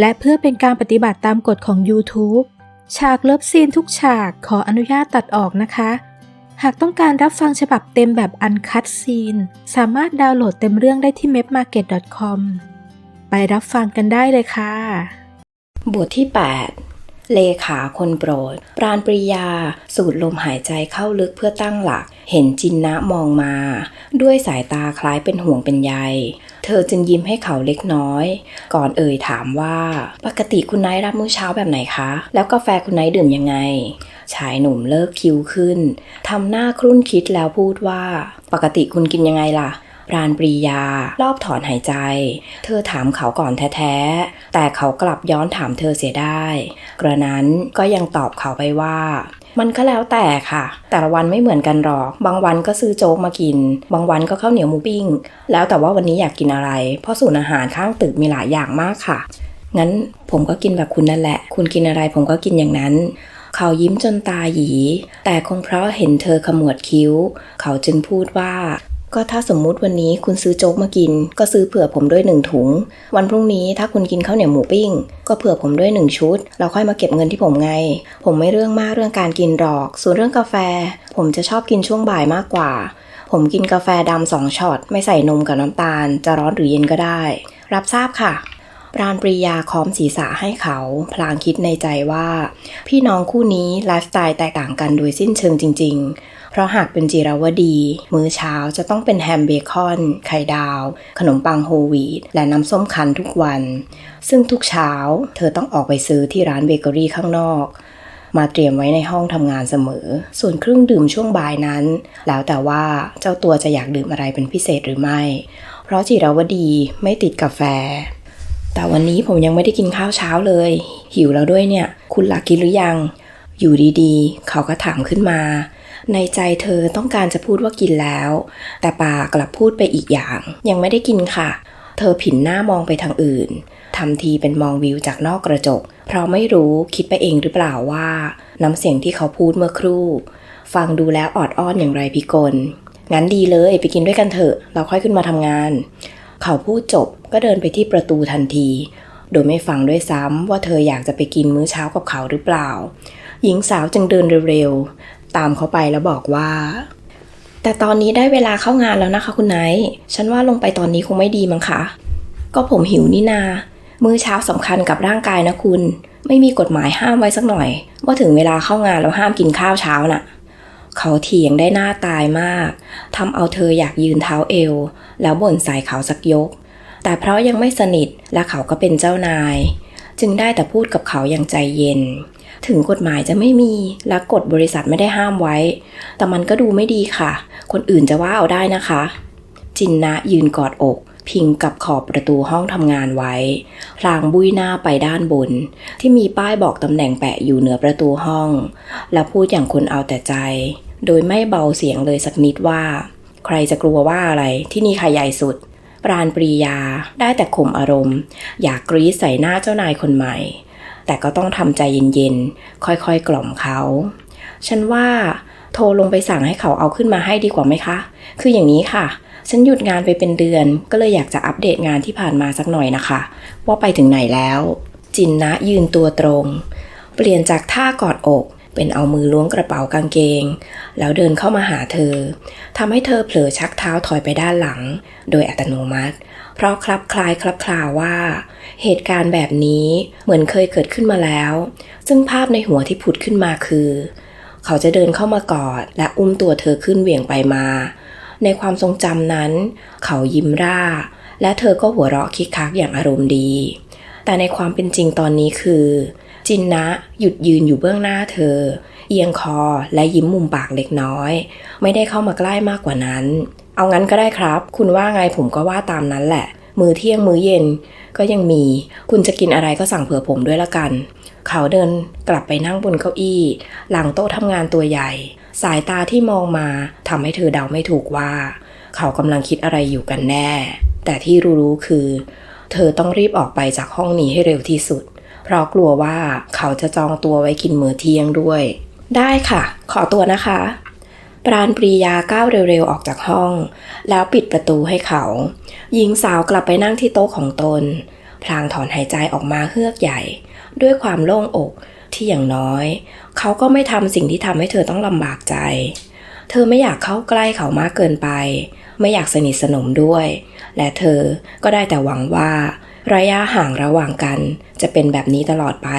และเพื่อเป็นการปฏิบัติตามกฎของ YouTube ฉากเลิฟซีนทุกฉากขออนุญาตตัดออกนะคะ หากต้องการรับฟังฉบับเต็มแบบอันคัดซีน สามารถดาวน์โหลดเต็มเรื่องได้ที่ mapmarket.com ไปรับฟังกันได้เลยค่ะ บทที่ 8 เลขาคนโปรด ปราณปริยา สูดลมหายใจเข้าลึกเพื่อตั้งหลัก เห็นจินนะมองมา ด้วยสายตาคล้ายเป็นห่วงเป็นใย เธอจึงยิ้มให้เขาเล็กน้อย ก่อนเอ่ยถามว่า ปกติคุณนท์รับมื้อเช้าแบบไหนคะ แล้วกาแฟคุณนท์ดื่มยังไง ชายหนุ่มเลิกคิ้วขึ้น ทำหน้าครุ่นคิดแล้วพูดว่า ปกติคุณกินยังไงล่ะ ปราณปรียา รอบถอนหายใจ เธอถามเขาก่อนแท้ๆ แต่เขากลับย้อนถามเธอเสียได้ กระนั้นก็ยังตอบเขาไปว่ามันก็แล้วแต่ค่ะ แต่ละวันไม่เหมือนกันหรอก บางวันก็ซื้อโจ๊กมากิน บางวันก็ข้าวเหนียวหมูปิ้ง แล้วแต่ว่าวันนี้อยากกินอะไร เพราะศูนย์อาหารข้างตึกมีหลายอย่างมากค่ะ งั้นผมก็กินแบบคุณนั่นแหละ คุณกินอะไรผมก็กินอย่างนั้น เขายิ้มจนตาหยี แต่คงเพราะเห็นเธอขมวดคิ้ว เขาจึงพูดว่า ก็ถ้าสมมุติวันนี้คุณซื้อโจ๊กมากิน ก็ซื้อเผื่อผมด้วยหนึ่งถุง วันพรุ่งนี้ถ้าคุณกินข้าวเหนียวหมูปิ้ง ก็เผื่อผมด้วยหนึ่งชุด เราค่อยมาเก็บเงินที่ผมไง ผมไม่เรื่องมากเรื่องการกินหรอก ส่วนเรื่องกาแฟ ผมจะชอบกินช่วงบ่ายมากกว่า ผมกินกาแฟดำสองช็อตไม่ใส่นมกับน้ำตาล จะร้อนหรือเย็นก็ได้ รับทราบค่ะปราณปรียาค้อมศีรษะให้เขา พลางคิดในใจว่า พี่น้องคู่นี้ไลฟ์สไตล์แตกต่างกันโดยสิ้นเชิงจริง เพราะหากเป็นจิราวดี มื้อเช้าจะต้องเป็นแฮมเบคอน ไข่ดาว ขนมปังโฮลวีตและน้ำส้มคั้นทุกวัน ซึ่งทุกเช้าเธอต้องออกไปซื้อที่ร้านเบเกอรี่ข้างนอก มาเตรียมไว้ในห้องทำงานเสมอ ส่วนเครื่องดื่มช่วงบ่ายนั้น แล้วแต่ว่าเจ้าตัวจะอยากดื่มอะไรเป็นพิเศษหรือไม่ เพราะจิราวดีไม่ติดกาแฟแต่วันนี้ผมยังไม่ได้กินข้าวเช้าเลย หิวแล้วด้วยเนี่ย คุณหลักกินหรือยัง อยู่ดีๆ เขาก็ถามขึ้นมา ในใจเธอต้องการจะพูดว่ากินแล้ว แต่ปากกลับพูดไปอีกอย่าง ยังไม่ได้กินค่ะ เธอผินหน้ามองไปทางอื่นทำทีเป็นมองวิวจากนอกกระจก เพราะไม่รู้คิดไปเองหรือเปล่าว่า น้ำเสียงที่เขาพูดเมื่อครู่ ฟังดูแล้วออดอ้อนอย่างไรพิกลงั้นดีเลยไปกินด้วยกันเถอะ เราค่อยขึ้นมาทำงาน เขาพูดจบก็เดินไปที่ประตูทันที โดยไม่ฟังด้วยซ้ำว่าเธออยากจะไปกินมื้อเช้ากับเขาหรือเปล่า หญิงสาวจึงเดินเร็ว ตามเขาไปแล้วบอกว่า แต่ตอนนี้ได้เวลาเข้างานแล้วนะคะ คุณไนท์ฉันว่าลงไปตอนนี้คงไม่ดีมั้งคะ ก็ผมหิวนี่นา มื้อเช้าสำคัญกับร่างกายนะคุณ ไม่มีกฎหมายห้ามไว้สักหน่อย ว่าถึงเวลาเข้างานแล้วห้ามกินข้าวเช้าน่ะเขาเถียงได้หน้าตายมาก ทำเอาเธออยากยืนเท้าเอว แล้วบ่นใส่เขาสักยก แต่เพราะยังไม่สนิทและเขาก็เป็นเจ้านาย จึงได้แต่พูดกับเขาอย่างใจเย็น ถึงกฎหมายจะไม่มีและกฎบริษัทไม่ได้ห้ามไว้ แต่มันก็ดูไม่ดีค่ะ คนอื่นจะว่าเอาได้นะคะ จินนะยืนกอดอก พิงกับขอบประตูห้องทำงานไว้ พลางบุยหน้าไปด้านบน ที่มีป้ายบอกตำแหน่งแปะอยู่เหนือประตูห้อง และพูดอย่างคนเอาแต่ใจ โดยไม่เบาเสียงเลยสักนิดว่า ใครจะกลัวว่าอะไรที่นี่ใครใหญ่สุดปราณปรียาได้แต่ข่มอารมณ์ อยากกรี๊ดใส่หน้าเจ้านายคนใหม่ แต่ก็ต้องทำใจเย็นๆ ค่อยๆ กล่อมเขา ฉันว่าโทรลงไปสั่งให้เขาเอาขึ้นมาให้ดีกว่าไหมคะ คืออย่างนี้ค่ะ ฉันหยุดงานไปเป็นเดือน ก็เลยอยากจะอัปเดตงานที่ผ่านมาสักหน่อยนะคะ ว่าไปถึงไหนแล้ว จินนะยืนตัวตรง เปลี่ยนจากท่ากอดอกเป็นเอามือล้วงกระเป๋ากางเกง แล้วเดินเข้ามาหาเธอทำให้เธอเผลอชักเท้าถอยไปด้านหลัง โดยอัตโนมัติ เพราะคลับคลายคลับคลาว่า เหตุการณ์แบบนี้เหมือนเคยเกิดขึ้นมาแล้ว ซึ่งภาพในหัวที่ผุดขึ้นมาคือ เขาจะเดินเข้ามากอด และอุ้มตัวเธอขึ้นเหวี่ยงไปมา ในความทรงจำนั้น เขายิ้มร่า และเธอก็หัวเราะคิกคักอย่างอารมณ์ดี แต่ในความเป็นจริงตอนนี้คือ จินนะหยุดยืนอยู่เบื้องหน้าเธอ เอียงคอและยิ้มมุมปากเล็กน้อย ไม่ได้เข้ามาใกล้มากกว่านั้น เอางั้นก็ได้ครับ คุณว่าไงผมก็ว่าตามนั้นแหละ มื้อเที่ยงมื้อเย็นก็ยังมี คุณจะกินอะไรก็สั่งเผื่อผมด้วยละกัน เขาเดินกลับไปนั่งบนเก้าอี้ หลังโต๊ะทำงานตัวใหญ่ สายตาที่มองมาทำให้เธอเดาไม่ถูกว่า เขากำลังคิดอะไรอยู่กันแน่ แต่ที่รู้ๆคือ เธอต้องรีบออกไปจากห้องนี้ให้เร็วที่สุด เพราะกลัวว่าเขาจะจองตัวไว้กินมื้อเที่ยงด้วย ได้ค่ะ ขอตัวนะคะ ปราณปรียาก้าวเร็วๆออกจากห้อง แล้วปิดประตูให้เขา หญิงสาวกลับไปนั่งที่โต๊ะของตน พลางถอนหายใจออกมาเฮือกใหญ่ ด้วยความโล่งอกที่อย่างน้อย เขาก็ไม่ทำสิ่งที่ทำให้เธอต้องลำบากใจ เธอไม่อยากเข้าใกล้เขามากเกินไป ไม่อยากสนิทสนมด้วย และเธอก็ได้แต่หวังว่า ระยะห่างระหว่างกันจะเป็นแบบนี้ตลอดไป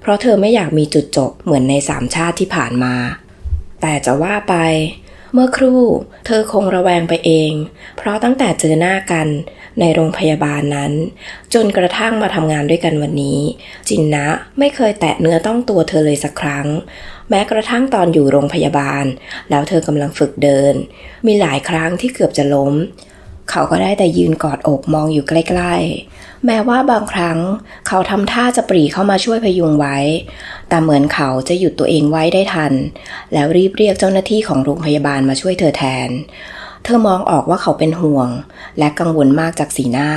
เพราะเธอไม่อยากมีจุดจบเหมือนในสามชาติที่ผ่านมา แต่จะว่าไป เมื่อครู่ เธอคงระแวงไปเอง เพราะตั้งแต่เจอหน้ากันในโรงพยาบาลนั้น จนกระทั่งมาทำงานด้วยกันวันนี้ จินนะไม่เคยแตะเนื้อต้องตัวเธอเลยสักครั้ง แม้กระทั่งตอนอยู่โรงพยาบาล แล้วเธอกำลังฝึกเดิน มีหลายครั้งที่เกือบจะล้ม เขาก็ได้แต่ยืนกอดอกมองอยู่ใกล้ ๆ แม้ว่าบางครั้งเขาทำท่าจะปรีเข้ามาช่วยพยุงไว้ แต่เหมือนเขาจะหยุดตัวเองไว้ได้ทัน แล้วรีบเรียกเจ้าหน้าที่ของโรงพยาบาลมาช่วยเธอแทน เธอมองออกว่าเขาเป็นห่วง และกังวลมากจากสีหน้า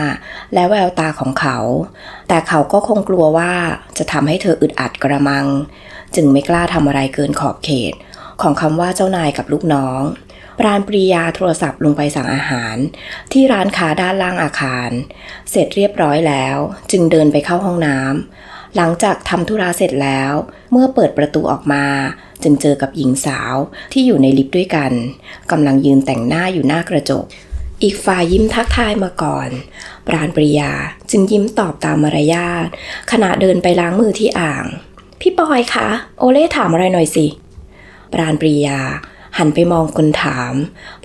และแววตาของเขา แต่เขาก็คงกลัวว่าจะทำให้เธออึดอัดกระมัง จึงไม่กล้าทำอะไรเกินขอบเขต ของคำว่าเจ้านายกับลูกน้อง ปราณปรียาโทรศัพท์ลงไปสั่งอาหาร ที่ร้านค้าด้านล่างอาคาร เสร็จเรียบร้อยแล้ว จึงเดินไปเข้าห้องน้ำหลังจากทำธุระเสร็จแล้ว เมื่อเปิดประตูออกมา จึงเจอกับหญิงสาวที่อยู่ในลิฟต์ด้วยกันกำลังยืนแต่งหน้าอยู่หน้ากระจก อีกฝ่ายยิ้มทักทายมาก่อน ปราณปริยาจึงยิ้มตอบตามมารยาทขณะเดินไปล้างมือที่อ่าง พี่ปอยคะโอเล่ถามอะไรหน่อยสิปราณปริยา หันไปมองคนถาม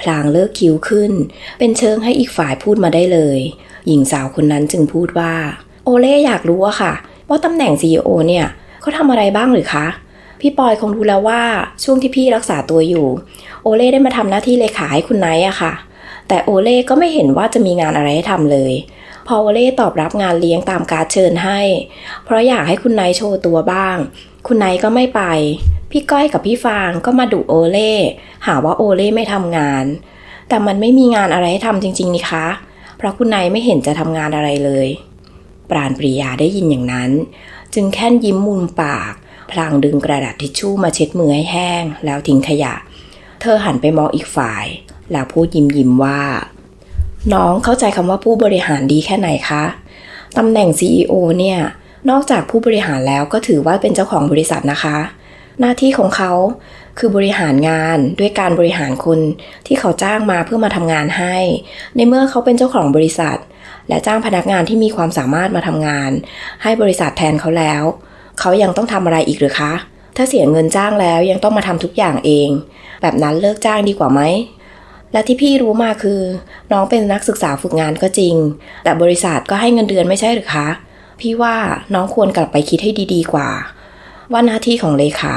พลางเลิกคิ้วขึ้น เป็นเชิงให้อีกฝ่ายพูดมาได้เลย หญิงสาวคนนั้นจึงพูดว่า โอเล่อยากรู้อะค่ะ ว่าตำแหน่ง CEO เนี่ยเขาทำอะไรบ้างหรือคะ พี่ปอยคงรู้แล้วว่าช่วงที่พี่รักษาตัวอยู่ โอเล่ได้มาทำหน้าที่เลขาให้คุณไนท์อะค่ะ แต่โอเล่ก็ไม่เห็นว่าจะมีงานอะไรให้ทำเลยพอโอเล่ตอบรับงานเลี้ยงตามการเชิญให้ เพราะอยากให้คุณไนท์โชว์ตัวบ้าง คุณไนก็ไม่ไป พี่ก้อยกับพี่ฟางก็มาดุโอเล่หาว่าโอเล่ไม่ทำงาน แต่มันไม่มีงานอะไรให้ทำจริงๆนี่คะ เพราะคุณไนท์ไม่เห็นจะทำงานอะไรเลย ปราณปริยาได้ยินอย่างนั้น จึงแค่นยิ้มมุมปาก พลางดึงกระดาษทิชชู่มาเช็ดมือให้แห้ง แล้วทิ้งขยะ เธอหันไปมองอีกฝ่าย แล้วพูดยิ้มยิ้มว่า น้องเข้าใจคำว่าผู้บริหารดีแค่ไหนคะตำแหน่ง CEO เนี่ย นอกจากผู้บริหารแล้วก็ถือว่าเป็นเจ้าของบริษัทนะคะ หน้าที่ของเขาคือบริหารงานด้วยการบริหารคนที่เขาจ้างมาเพื่อมาทำงานให้ ในเมื่อเขาเป็นเจ้าของบริษัท และจ้างพนักงานที่มีความสามารถมาทำงาน ให้บริษัทแทนเขาแล้ว เขายังต้องทำอะไรอีกหรือคะ ถ้าเสียเงินจ้างแล้วยังต้องมาทำทุกอย่างเอง แบบนั้นเลิกจ้างดีกว่าไหมและที่พี่รู้มาคือ น้องเป็นนักศึกษาฝึกงานก็จริง แต่บริษัทก็ให้เงินเดือนไม่ใช่หรือคะ พี่ว่าน้องควรกลับไปคิดให้ดีๆกว่า ว่าหน้าที่ของเลขา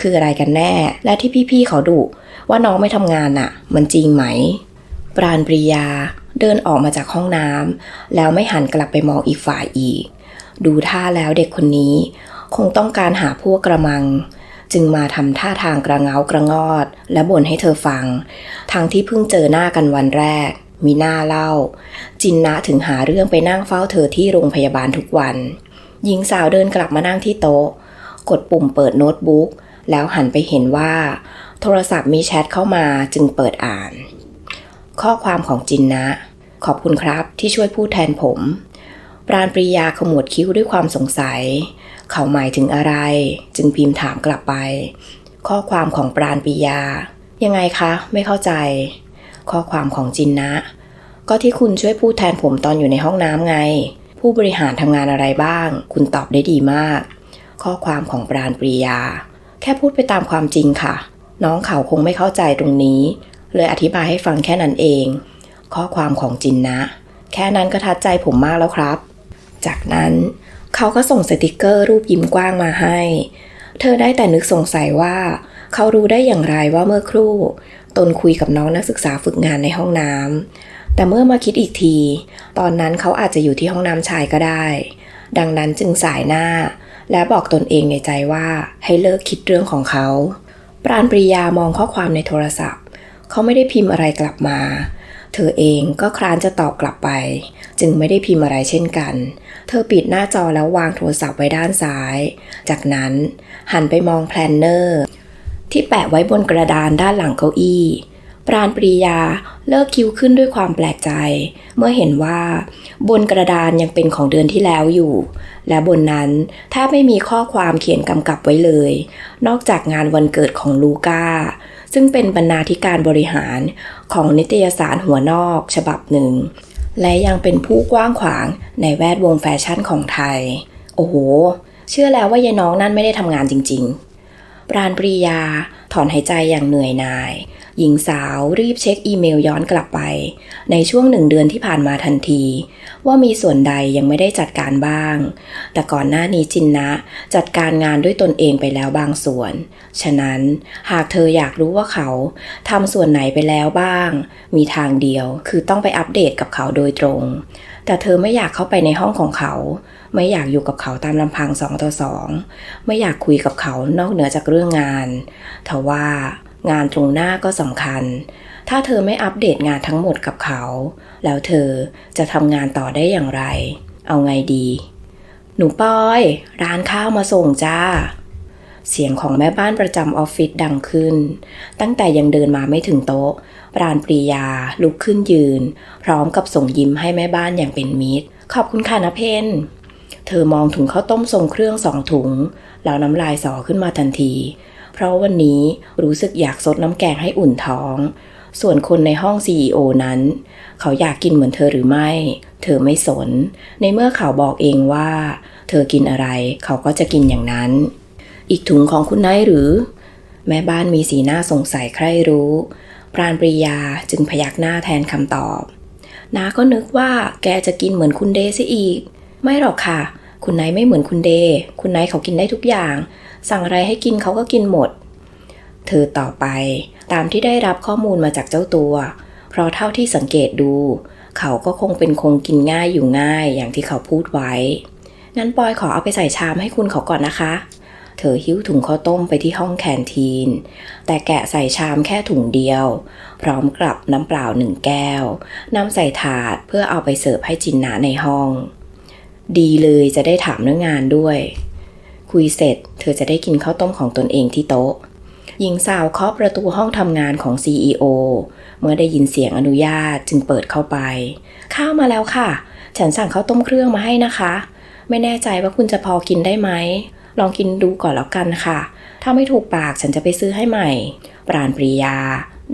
คืออะไรกันแน่ และที่พี่ๆเขาดุว่าน้องไม่ทำงานน่ะ มันจริงไหม ปราณปริยาเดินออกมาจากห้องน้ำแล้วไม่หันกลับไปมองอีกฝ่ายอีก ดูท่าแล้วเด็กคนนี้ คงต้องการหาพวกกระมัง จึงมาทำท่าทางกระเงากระงอด และบ่นให้เธอฟัง ทั้งที่เพิ่งเจอหน้ากันวันแรก มีหน้าเล่า จินนะถึงหาเรื่องไปนั่งเฝ้าเธอที่โรงพยาบาลทุกวัน หญิงสาวเดินกลับมานั่งที่โต๊ะ กดปุ่มเปิดโน้ตบุ๊ก แล้วหันไปเห็นว่า โทรศัพท์มีแชทเข้ามาจึงเปิดอ่าน ข้อความของจินนะ ขอบคุณครับที่ช่วยพูดแทนผม ปราณปรียาขมวดคิ้วด้วยความสงสัย เขาหมายถึงอะไร จึงพิมพ์ถามกลับไป ข้อความของปราณปรียา ยังไงคะ ไม่เข้าใจ ข้อความของจินนะ ก็ที่คุณช่วยพูดแทนผมตอนอยู่ในห้องน้ำไง ผู้บริหารทำงานอะไรบ้าง คุณตอบได้ดีมาก ข้อความของปราณปรียา แค่พูดไปตามความจริงค่ะ น้องเขาคงไม่เข้าใจตรงนี้ เลยอธิบายให้ฟังแค่นั้นเอง ข้อความของจินนะ แค่นั้นก็ทัดใจผมมากแล้วครับ จากนั้นเขาก็ส่งสติกเกอร์รูปยิ้มกว้างมาให้ เธอได้แต่นึกสงสัยว่า เขารู้ได้อย่างไรว่าเมื่อครู่ ตนคุยกับน้องนักศึกษาฝึกงานในห้องน้ำ แต่เมื่อมาคิดอีกที ตอนนั้นเขาอาจจะอยู่ที่ห้องน้ำชายก็ได้ ดังนั้นจึงสายหน้า และบอกตนเองในใจว่าให้เลิกคิดเรื่องของเขา ปราณปริยามองข้อความในโทรศัพท์ เขาไม่ได้พิมพ์อะไรกลับมา เธอเองก็คร้านจะตอบกลับไป จึงไม่ได้พิมพ์อะไรเช่นกัน เธอปิดหน้าจอแล้ววางโทรศัพท์ไว้ด้านซ้าย จากนั้นหันไปมองแพลนเนอร์ ที่แปะไว้บนกระดานด้านหลังเก้าอี้ ปราณปรียาเลิกคิ้วขึ้นด้วยความแปลกใจ เมื่อเห็นว่า บนกระดานยังเป็นของเดือนที่แล้วอยู่ และบนนั้นแทบไม่มีข้อความเขียนกำกับไว้เลย นอกจากงานวันเกิดของลูก้า ซึ่งเป็นบรรณาธิการบริหารของนิตยสารหัวนอกฉบับหนึ่ง และยังเป็นผู้กว้างขวางในแวดวงแฟชั่นของไทย โอ้โห เชื่อแล้วว่ายายน้องนั่นไม่ได้ทำงานจริง ๆ ปราณปรียา ถอนหายใจอย่างเหนื่อยหน่าย หญิงสาวรีบเช็คอีเมลย้อนกลับไป ในช่วงหนึ่งเดือนที่ผ่านมาทันที ว่ามีส่วนใดยังไม่ได้จัดการบ้าง แต่ก่อนหน้านี้จินนะ จัดการงานด้วยตนเองไปแล้วบางส่วน ฉะนั้นหากเธออยากรู้ว่าเขาทำส่วนไหนไปแล้วบ้าง มีทางเดียวคือต้องไปอัปเดตกับเขาโดยตรง แต่เธอไม่อยากเข้าไปในห้องของเขา ไม่อยากอยู่กับเขาตามลำพังสองต่อสองไม่อยากคุยกับเขานอกเหนือจากเรื่องงานทว่างานตรงหน้าก็สำคัญ ถ้าเธอไม่อัปเดตงานทั้งหมดกับเขา แล้วเธอจะทำงานต่อได้อย่างไร เอาไงดี หนูปอย ร้านข้าวมาส่งจ้า เสียงของแม่บ้านประจำออฟฟิศดังขึ้น ตั้งแต่ยังเดินมาไม่ถึงโต๊ะ ปราณปรียาลุกขึ้นยืน พร้อมกับส่งยิ้มให้แม่บ้านอย่างเป็นมิตร ขอบคุณค่ะนะเพน เธอมองถุงข้าวต้มทรงเครื่องสองถุง แล้วน้ำลายสอขึ้นมาทันที เพราะวันนี้รู้สึกอยากซดน้ำแกงให้อุ่นท้อง ส่วนคนในห้อง CEO นั้น เขาอยากกินเหมือนเธอหรือไม่ เธอไม่สน ในเมื่อเขาบอกเองว่า เธอกินอะไร เขาก็จะกินอย่างนั้น อีกถุงของคุณนายหรือ แม่บ้านมีสีหน้าสงสัยใครรู้ ปราณปริยาจึงพยักหน้าแทนคำตอบน้าก็นึกว่าแกจะกินเหมือนคุณเดซะอีก ไม่หรอกค่ะ คุณไนท์ไม่เหมือนคุณเดคุณไนท์เขากินได้ทุกอย่าง สั่งอะไรให้กินเขาก็กินหมด เธอต่อไป ตามที่ได้รับข้อมูลมาจากเจ้าตัว เพราะเท่าที่สังเกตดู เขาก็คงเป็นคงกินง่ายอยู่ง่ายอย่างที่เขาพูดไว้ งั้นปอยขอเอาไปใส่ชามให้คุณเขาก่อนนะคะ เธอหิ้วถุงข้าวต้มไปที่ห้องแคนทีน แต่แกะใส่ชามแค่ถุงเดียว พร้อมกับน้ำเปล่าหนึ่งแก้ว นำใส่ถาดเพื่อเอาไปเสิร์ฟให้จินนาในห้อง ดีเลยจะได้ถามเรื่องงานด้วย คุยเสร็จ เธอจะได้กินข้าวต้มของตนเองที่โต๊ะ หญิงสาวเคาะประตูห้องทำงานของ CEO เมื่อได้ยินเสียงอนุญาตจึงเปิดเข้าไป ข้าวมาแล้วค่ะ ฉันสั่งข้าวต้มเครื่องมาให้นะคะ ไม่แน่ใจว่าคุณจะพอกินได้ไหม ลองกินดูก่อนแล้วกันค่ะ ถ้าไม่ถูกปากฉันจะไปซื้อให้ใหม่ ปราณปริยา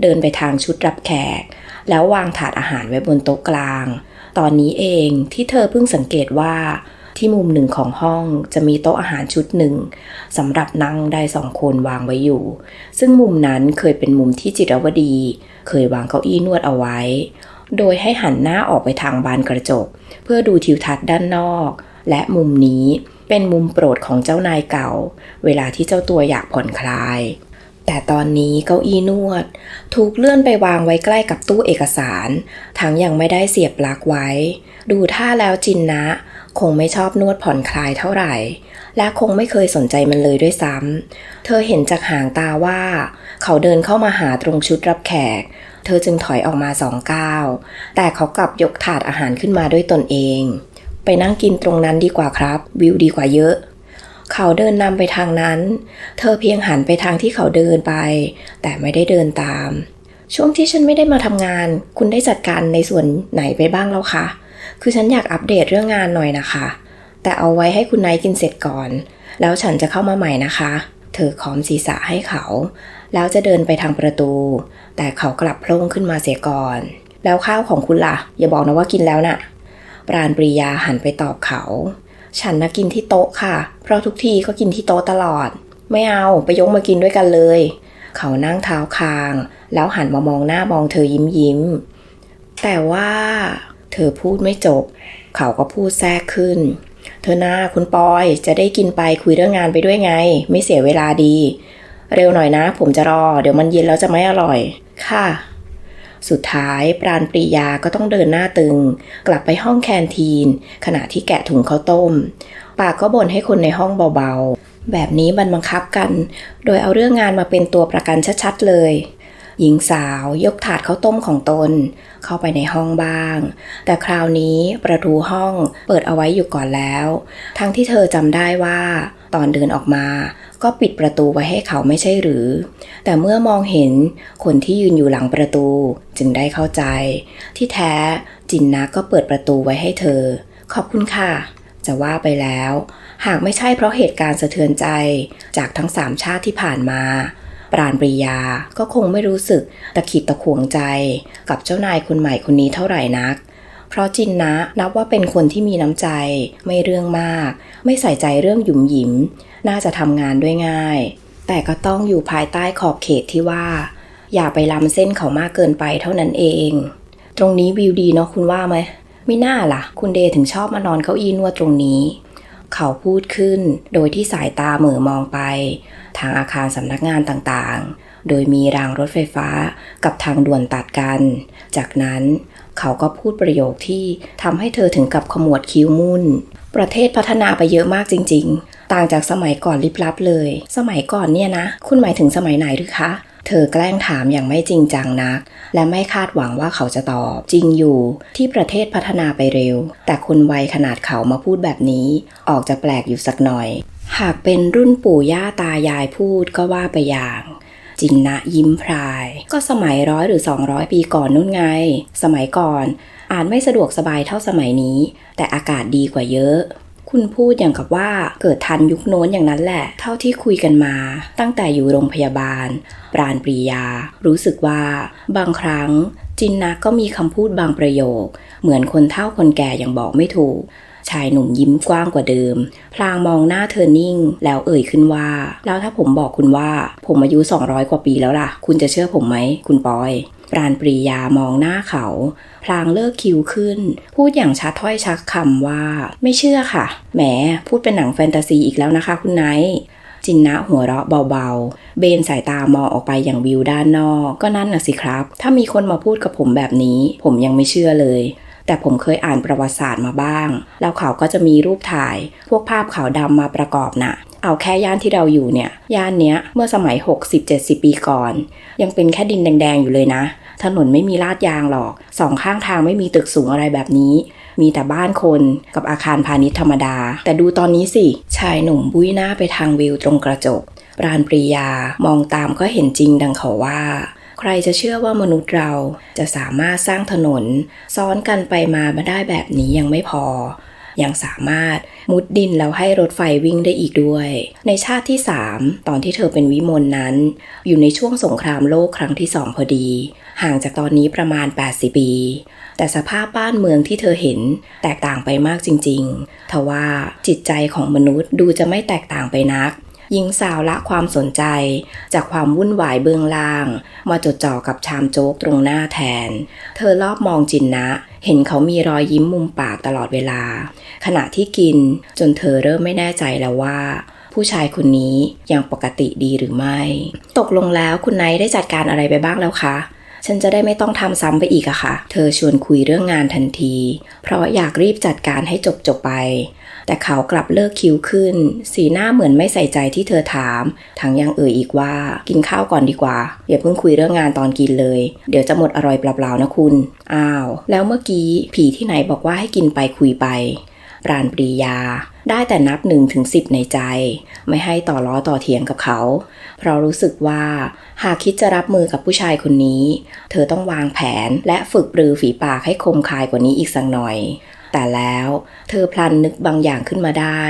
เดินไปทางชุดรับแขก แล้ววางถาดอาหารไว้บนโต๊ะกลาง ตอนนี้เองที่เธอเพิ่งสังเกตว่าที่มุมหนึ่งของห้องจะมีโต๊ะอาหารชุดหนึ่งสำหรับนั่งได้สองคนวางไว้อยู่ ซึ่งมุมนั้นเคยเป็นมุมที่จิรวดี เคยวางเก้าอี้นวดเอาไว้ โดยให้หันหน้าออกไปทางบานกระจก เพื่อดูทิวทัศน์ด้านนอก และมุมนี้เป็นมุมโปรดของเจ้านายเก่า เวลาที่เจ้าตัวอยากผ่อนคลาย แต่ตอนนี้เก้าอี้นวด ถูกเลื่อนไปวางไว้ใกล้กับตู้เอกสาร ทั้งยังไม่ได้เสียบปลั๊กไว้ ดูท่าแล้วจินนะ คงไม่ชอบนวดผ่อนคลายเท่าไหร่ และคงไม่เคยสนใจมันเลยด้วยซ้ำ เธอเห็นจากหางตาว่า เขาเดินเข้ามาหาตรงชุดรับแขก เธอจึงถอยออกมาสองก้าว แต่เขากลับยกถาดอาหารขึ้นมาด้วยตนเอง ไปนั่งกินตรงนั้นดีกว่าครับ วิวดีกว่าเยอะ เขาเดินนำไปทางนั้น เธอเพียงหันไปทางที่เขาเดินไป แต่ไม่ได้เดินตาม ช่วงที่ฉันไม่ได้มาทำงาน คุณได้จัดการในส่วนไหนไปบ้างแล้วคะ คือฉันอยากอัปเดตเรื่องงานหน่อยนะคะ แต่เอาไว้ให้คุณไนท์กินเสร็จก่อน แล้วฉันจะเข้ามาใหม่นะคะ เธอค้อมศีรษะให้เขา แล้วจะเดินไปทางประตู แต่เขากลับโพล่งขึ้นมาเสียก่อน แล้วข้าวของคุณล่ะ อย่าบอกนะว่ากินแล้วน่ะ ปราณปรียาหันไปตอบเขา ฉันนะกินที่โต๊ะค่ะ เพราะทุกทีก็กินที่โต๊ะตลอด ไม่เอาไปยกมากินด้วยกันเลย เขานั่งเท้าคาง แล้วหันมามองหน้ามองเธอยิ้มยิ้ม แต่ว่า เธอพูดไม่จบ เขาก็พูดแทรกขึ้น เธอหน้าคุณปอยจะได้กินไปคุยเรื่องงานไปด้วยไง ไม่เสียเวลาดี เร็วหน่อยนะ ผมจะรอ เดี๋ยวมันเย็นแล้วจะไม่อร่อย ค่ะ สุดท้ายปราณปรียาก็ต้องเดินหน้าตึง กลับไปห้องแคนทีน ขณะที่แกะถุงข้าวต้ม ปากก็บ่นให้คนในห้องเบาๆ แบบนี้มันบังคับกัน โดยเอาเรื่องงานมาเป็นตัวประกันชัดๆเลย หญิงสาวยกถาดข้าวต้มของตน เข้าไปในห้องบ้าง แต่คราวนี้ประตูห้องเปิดเอาไว้อยู่ก่อนแล้ว ทั้งที่เธอจำได้ว่า ตอนเดินออกมา ก็ปิดประตูไว้ให้เขาไม่ใช่หรือ แต่เมื่อมองเห็นคนที่ยืนอยู่หลังประตู จึงได้เข้าใจ ที่แท้จินนะก็เปิดประตูไว้ให้เธอ ขอบคุณค่ะ จะว่าไปแล้ว หากไม่ใช่เพราะเหตุการณ์สะเทือนใจจากทั้งสามชาติที่ผ่านมา ปราณปรียาก็คงไม่รู้สึกตะขิดตะขวงใจ กับเจ้านายคนใหม่คนนี้เท่าไหร่นัก เพราะจินนะนับว่าเป็นคนที่มีน้ำใจ ไม่เรื่องมาก ไม่ใส่ใจเรื่องหยุมหยิม น่าจะทำงานด้วยง่าย แต่ก็ต้องอยู่ภายใต้ขอบเขตที่ว่า อย่าไปล้ำเส้นเขามากเกินไปเท่านั้นเอง ตรงนี้วิวดีเนาะคุณว่าไหมไม่น่าล่ะ คุณเดย์ถึงชอบมานอนเก้าอี้นวดตรงนี้ เขาพูดขึ้นโดยที่สายตาเหม่อมองไป ทางอาคารสำนักงานต่างๆ โดยมีรางรถไฟฟ้ากับทางด่วนตัดกัน จากนั้น เขาก็พูดประโยคที่ทำให้เธอถึงกับขมวดคิ้วมุ่น ประเทศพัฒนาไปเยอะมากจริง ๆ ต่างจากสมัยก่อนลิบลับเลย สมัยก่อนเนี่ยนะ คุณหมายถึงสมัยไหนหรือคะเธอแกล้งถามอย่างไม่จริงจังนัก และไม่คาดหวังว่าเขาจะตอบ จริงอยู่ที่ประเทศพัฒนาไปเร็ว แต่คนวัยขนาดเขามาพูดแบบนี้ ออกจะแปลกอยู่สักหน่อย หากเป็นรุ่นปู่ย่าตายายพูดก็ว่าไปอย่าง จินนะยิ้มพราย ก็สมัยร้อยหรือ 200 ปีก่อนนู่นไง สมัยก่อน อาจไม่สะดวกสบายเท่าสมัยนี้ แต่อากาศดีกว่าเยอะคุณพูดอย่างกับว่าเกิดทันยุคโน้นอย่างนั้นแหละ เท่าที่คุยกันมา ตั้งแต่อยู่โรงพยาบาล ปราณปรียา รู้สึกว่า บางครั้ง จินนะก็มีคำพูดบางประโยค เหมือนคนเฒ่าคนแก่อย่างบอกไม่ถูก ชายหนุ่มยิ้มกว้างกว่าเดิม พลางมองหน้าเธอนิ่ง แล้วเอ่ยขึ้นว่า แล้วถ้าผมบอกคุณว่า ผมอายุ 200 กว่าปีแล้วล่ะ คุณจะเชื่อผมไหม คุณปอย ปราณปรียามองหน้าเขา พลางเลิกคิวขึ้น พูดอย่างชัดถ้อยชักคำว่า ไม่เชื่อค่ะ แหม พูดเป็นหนังแฟนตาซีอีกแล้วนะคะ คุณไนท์จินนะหัวเราะเบาๆ เบนสายตามองออกไปอย่างวิวด้านนอก ก็นั่นน่ะสิครับ ถ้ามีคนมาพูดกับผมแบบนี้ ผมยังไม่เชื่อเลย แต่ผมเคยอ่านประวัติศาสตร์มาบ้าง แล้วเขาก็จะมีรูปถ่าย พวกภาพขาวดำมาประกอบน่ะเอาแค่ย่านที่เราอยู่เนี่ย ย่านเนี้ยเมื่อสมัย 60-70 ปีก่อน ยังเป็นแค่ดินแดง ๆ อยู่เลยนะ ถนนไม่มีลาดยางหรอกสองข้างทางไม่มีตึกสูงอะไรแบบนี้ มีแต่บ้านคนกับอาคารพาณิชย์ธรรมดา แต่ดูตอนนี้สิ ชายหนุ่มบุ้ยหน้าไปทางวิวตรงกระจก ปราณปรียามองตามก็เห็นจริงดังเขาว่า ใครจะเชื่อว่ามนุษย์เราจะสามารถสร้างถนน ซ้อนกันไปมามาได้แบบนี้ยังไม่พอ ยังสามารถมุดดินแล้วให้รถไฟวิ่งได้อีกด้วย ในชาติที่ 3 ตอนที่เธอเป็นวิมลนนั้น อยู่ในช่วงสงครามโลกครั้งที่สองพอดี ห่างจากตอนนี้ประมาณ 80 ปี แต่สภาพบ้านเมืองที่เธอเห็นแตกต่างไปมากจริงๆทว่าจิตใจของมนุษย์ดูจะไม่แตกต่างไปนัก หญิงสาวละความสนใจ จากความวุ่นวายเบื้องล่าง มาจดจ่อกับชามโจ๊กตรงหน้าแทน เธอรอบมองจินนะ เห็นเขามีรอยยิ้มมุมปากตลอดเวลา ขณะที่กินจนเธอเริ่มไม่แน่ใจแล้วว่า ผู้ชายคนนี้ยังปกติดีหรือไม่ ตกลงแล้วคุณไนท์ได้จัดการอะไรไปบ้างแล้วคะฉันจะได้ไม่ต้องทำซ้ำไปอีกอะค่ะ เธอชวนคุยเรื่องงานทันที เพราะอยากรีบจัดการให้จบจบไป แต่เขากลับเลิกคิ้วขึ้น สีหน้าเหมือนไม่ใส่ใจที่เธอถาม ทั้งยังเอ่ยอีกว่ากินข้าวก่อนดีกว่า อย่าเพิ่งคุยเรื่องงานตอนกินเลย เดี๋ยวจะหมดอร่อยเปล่าๆนะคุณ อ้าว แล้วเมื่อกี้ผีที่ไหนบอกว่าให้กินไปคุยไปปราณปรียา ได้แต่นับหนึ่งถึงสิบในใจ ไม่ให้ต่อล้อต่อเถียงกับเขา เพราะรู้สึกว่า หากคิดจะรับมือกับผู้ชายคนนี้ เธอต้องวางแผนและฝึกปรือฝีปากให้คมคายกว่านี้อีกสักหน่อย แต่แล้วเธอพลันนึกบางอย่างขึ้นมาได้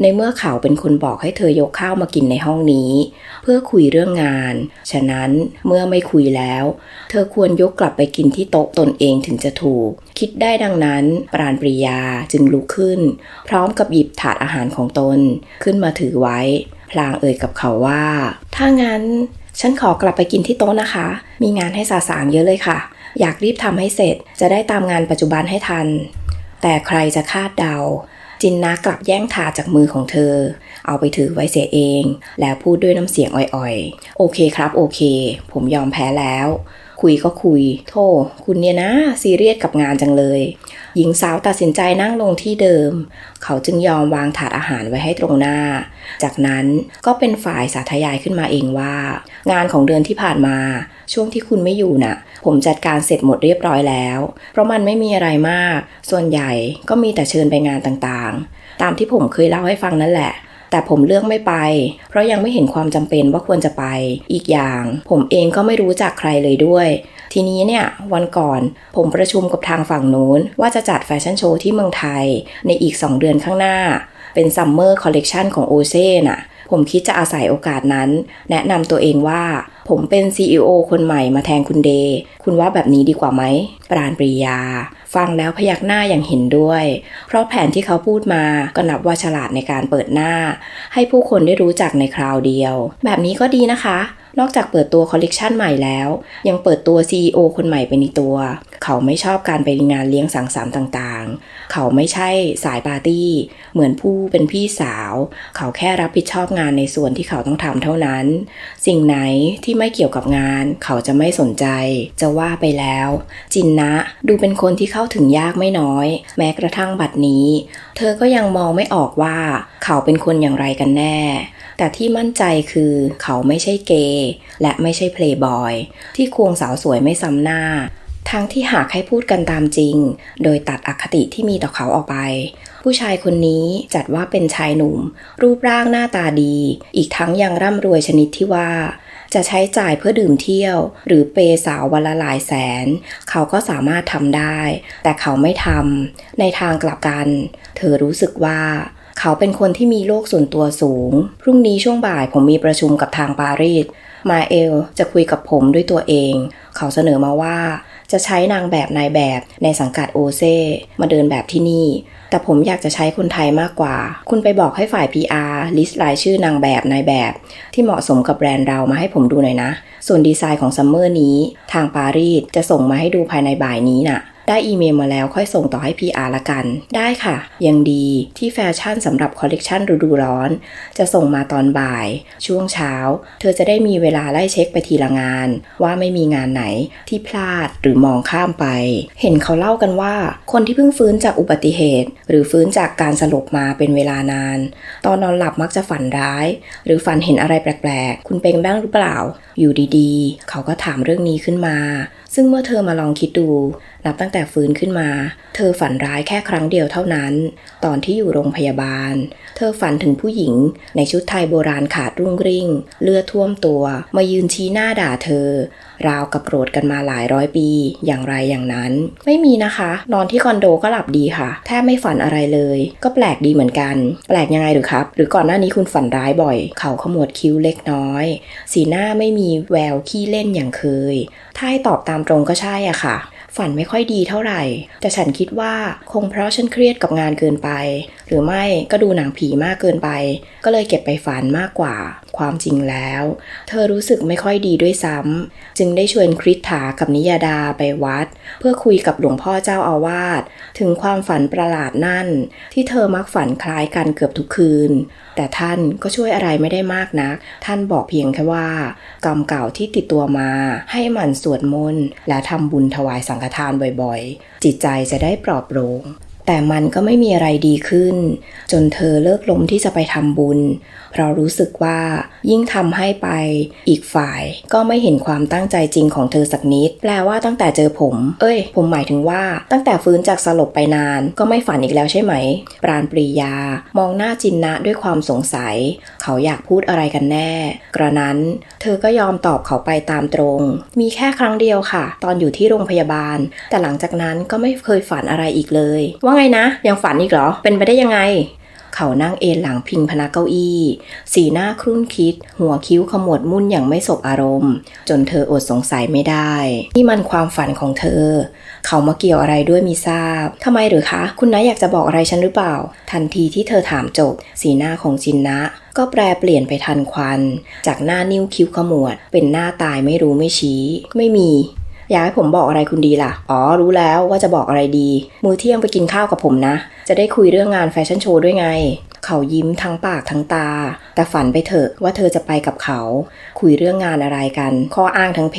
ในเมื่อเขาเป็นคนบอกให้เธอยกข้าวมากินในห้องนี้ เพื่อคุยเรื่องงาน ฉะนั้นเมื่อไม่คุยแล้ว เธอควรยกกลับไปกินที่โต๊ะตนเองถึงจะถูก คิดได้ดังนั้น ปราณปริยาจึงลุกขึ้น พร้อมกับหยิบถาดอาหารของตน ขึ้นมาถือไว้ พลางเอ่ยกับเขาว่า ถ้างั้นฉันขอกลับไปกินที่โต๊ะนะคะ มีงานให้สาสางเยอะเลยค่ะ อยากรีบทำให้เสร็จ จะได้ตามงานปัจจุบันให้ทัน แต่ใครจะคาดเดา จินนากลับแย่งถาจากมือของเธอ เอาไปถือไว้เสียเอง แล้วพูดด้วยน้ำเสียงอ่อยๆ โอเคครับโอเค ผมยอมแพ้แล้ว คุยก็คุย โท่คุณเนี่ยนะ ซีเรียสกับงานจังเลย หญิงสาวตัดสินใจนั่งลงที่เดิม เขาจึงยอมวางถาดอาหารไว้ให้ตรงหน้า จากนั้นก็เป็นฝ่ายสาธยายขึ้นมาเองว่า งานของเดือนที่ผ่านมาช่วงที่คุณไม่อยู่น่ะ ผมจัดการเสร็จหมดเรียบร้อยแล้ว เพราะมันไม่มีอะไรมาก ส่วนใหญ่ก็มีแต่เชิญไปงานต่างๆ ตามที่ผมเคยเล่าให้ฟังนั่นแหละ แต่ผมเลือกไม่ไป เพราะยังไม่เห็นความจำเป็นว่าควรจะไป อีกอย่าง ผมเองก็ไม่รู้จักใครเลยด้วย ทีนี้เนี่ยวันก่อนผมประชุมกับทางฝั่งนู้น ว่าจะจัดแฟชั่นโชว์ที่เมืองไทย ในอีก 2 เดือนข้างหน้า เป็นซัมเมอร์คอลเลกชันของโอเซ่น่ะ ผมคิดจะอาศัยโอกาสนั้น แนะนำตัวเองว่า ผมเป็น CEO คนใหม่มาแทนคุณเดย์คุณว่าแบบนี้ดีกว่าไหม ปราณปรียา ฟังแล้วพยักหน้าอย่างเห็นด้วย เพราะแผนที่เขาพูดมาก็นับว่าฉลาดในการเปิดหน้า ให้ผู้คนได้รู้จักในคราวเดียว แบบนี้ก็ดีนะคะ นอกจากเปิดตัวคอลเลกชันใหม่แล้ว ยังเปิดตัว CEO คนใหม่ไปในตัว เขาไม่ชอบการไปงานเลี้ยงสังสรรค์ต่างๆ เขาไม่ใช่สายปาร์ตี้ เหมือนผู้เป็นพี่สาว เขาแค่รับผิดชอบงานในส่วนที่เขาต้องทำเท่านั้น สิ่งไหนที่ไม่เกี่ยวกับงาน เขาจะไม่สนใจ จะว่าไปแล้ว จินนะดูเป็นคนที่เข้าถึงยากไม่น้อย แม้กระทั่งบัดนี้ เธอก็ยังมองไม่ออกว่า เขาเป็นคนอย่างไรกันแน่ แต่ที่มั่นใจคือเขาไม่ใช่เกย์และไม่ใช่เพลย์บอย ที่ควงสาวสวยไม่ซ้ำหน้า ทั้งที่หากให้พูดกันตามจริง โดยตัดอคติที่มีต่อเขาออกไป ผู้ชายคนนี้จัดว่าเป็นชายหนุ่ม รูปร่างหน้าตาดี อีกทั้งยังร่ำรวยชนิดที่ว่าจะใช้จ่ายเพื่อดื่มเที่ยว หรือเปย์สาววันละหลายแสน เขาก็สามารถทำได้ แต่เขาไม่ทำในทางกลับกัน เธอรู้สึกว่า เขาเป็นคนที่มีโลกส่วนตัวสูง พรุ่งนี้ช่วงบ่ายผมมีประชุมกับทางปารีส มาเอลจะคุยกับผมด้วยตัวเอง เขาเสนอมาว่าจะใช้นางแบบนายแบบในสังกัดโอเซมาเดินแบบที่นี่ แต่ผมอยากจะใช้คนไทยมากกว่า คุณไปบอกให้ฝ่าย PR ลิสต์รายชื่อนางแบบนายแบบ ที่เหมาะสมกับแบรนด์เรามาให้ผมดูหน่อยนะ ส่วนดีไซน์ของซัมเมอร์นี้ ทางปารีสจะส่งมาให้ดูภายในบ่ายนี้น่ะ ได้อีเมลมาแล้วค่อยส่งต่อให้ PR ละกัน ได้ค่ะ ยังดีที่แฟชั่นสำหรับคอลเลกชันฤดูร้อน จะส่งมาตอนบ่าย ช่วงเช้า เธอจะได้มีเวลาไล่เช็คไปทีละงาน ว่าไม่มีงานไหนที่พลาดหรือมองข้ามไป เห็นเขาเล่ากันว่า คนที่เพิ่งฟื้นจากอุบัติเหตุ หรือฟื้นจากการสลบมาเป็นเวลานาน ตอนนอนหลับมักจะฝันร้าย หรือฝันเห็นอะไรแปลกๆ คุณเป็นบ้างหรือเปล่า อยู่ดีๆ เขาก็ถามเรื่องนี้ขึ้นมา ซึ่งเมื่อเธอมาลองคิดดูนับตั้งแต่ฟื้นขึ้นมา เธอฝันร้ายแค่ครั้งเดียวเท่านั้น ตอนที่อยู่โรงพยาบาล เธอฝันถึงผู้หญิง ในชุดไทยโบราณขาดรุ่งริ่ง เลือดท่วมตัว มายืนชี้หน้าด่าเธอ ราวกับโกรธกันมาหลายร้อยปี อย่างไรอย่างนั้น ไม่มีนะคะ นอนที่คอนโดก็หลับดีค่ะ แทบไม่ฝันอะไรเลย ก็แปลกดีเหมือนกัน แปลกยังไงหรือครับ หรือก่อนหน้านี้คุณฝันร้ายบ่อย เขาขมวดคิ้วเล็กน้อย สีหน้าไม่มีแววขี้เล่นอย่างเคย ถ้าให้ตอบตามตรงก็ใช่อะค่ะ ฝันไม่ค่อยดีเท่าไหร่ แต่ฉันคิดว่าคงเพราะฉันเครียดกับงานเกินไป หรือไม่ก็ดูหนังผีมากเกินไป ก็เลยเก็บไปฝันมากกว่า ความจริงแล้ว เธอรู้สึกไม่ค่อยดีด้วยซ้ำ จึงได้ชวนคริสถากับนิยาดาไปวัด เพื่อคุยกับหลวงพ่อเจ้าอาวาสถึงความฝันประหลาดนั่น ที่เธอมักฝันคล้ายกันเกือบทุกคืน แต่ท่านก็ช่วยอะไรไม่ได้มากนัก ท่านบอกเพียงแค่ว่า กรรมเก่าที่ติดตัวมา ให้หมั่นสวดมนต์และทำบุญถวายสังฆทานบ่อยๆ จิตใจจะได้ปลอบโปร่ง แต่มันก็ไม่มีอะไรดีขึ้น จนเธอเลิกลมที่จะไปทำบุญเพราะรู้สึกว่ายิ่งทำให้ไปอีกฝ่ายก็ไม่เห็นความตั้งใจจริงของเธอสักนิด แปลว่าตั้งแต่เจอผม เอ้ย ผมหมายถึงว่าตั้งแต่ฟื้นจากสลบไปนานก็ไม่ฝันอีกแล้วใช่ไหม ปราณปรียามองหน้าจินนะด้วยความสงสัย เขาอยากพูดอะไรกันแน่ กระนั้น เธอก็ยอมตอบเขาไปตามตรง มีแค่ครั้งเดียวค่ะ ตอนอยู่ที่โรงพยาบาล แต่หลังจากนั้นก็ไม่เคยฝันอะไรอีกเลย ว่าไงนะ ยังฝันอีกเหรอ เป็นไปได้ยังไง เขานั่งเอนหลังพิงพนักเก้าอี้ สีหน้าครุ่นคิด หัวคิ้วขมวดมุ่นอย่างไม่สบอารมณ์ จนเธออดสงสัยไม่ได้ นี่มันความฝันของเธอ เขามาเกี่ยวอะไรด้วยมีทราบทำไมหรือคะ คุณน้าอยากจะบอกอะไรฉันหรือเปล่า ทันทีที่เธอถามจบ สีหน้าของจินนะก็แปรเปลี่ยนไปทันควัน จากหน้านิ้วคิ้วขมวด เป็นหน้าตายไม่รู้ไม่ชี้ ไม่มี อยากให้ผมบอกอะไรคุณดีล่ะ อ๋อ รู้แล้วว่าจะบอกอะไรดี มือเที่ยงไปกินข้าวกับผมนะ จะได้คุยเรื่องงานแฟชั่นโชว์ด้วยไง เขายิ้มทั้งปากทั้งตา แต่ฝันไปเถอะว่าเธอจะไปกับเขา คุยเรื่องงานอะไรกัน ข้ออ้างทั้งเพ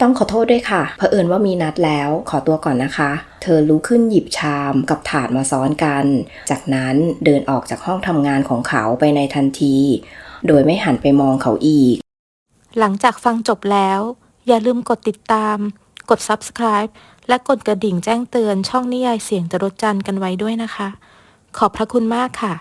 ต้องขอโทษด้วยค่ะเผอิญว่ามีนัดแล้ว ขอตัวก่อนนะคะ เธอลุกขึ้นหยิบชามกับถาดมาซ้อนกัน จากนั้นเดินออกจากห้องทำงานของเขาไปในทันที โดยไม่หันไปมองเขาอีก หลังจากฟังจบแล้ว อย่าลืมกดติดตาม กด subscribe และกดกระดิ่งแจ้งเตือนช่องนิยายเสียงจรดจันทร์กันไว้ด้วยนะคะ ขอบพระคุณมากค่ะ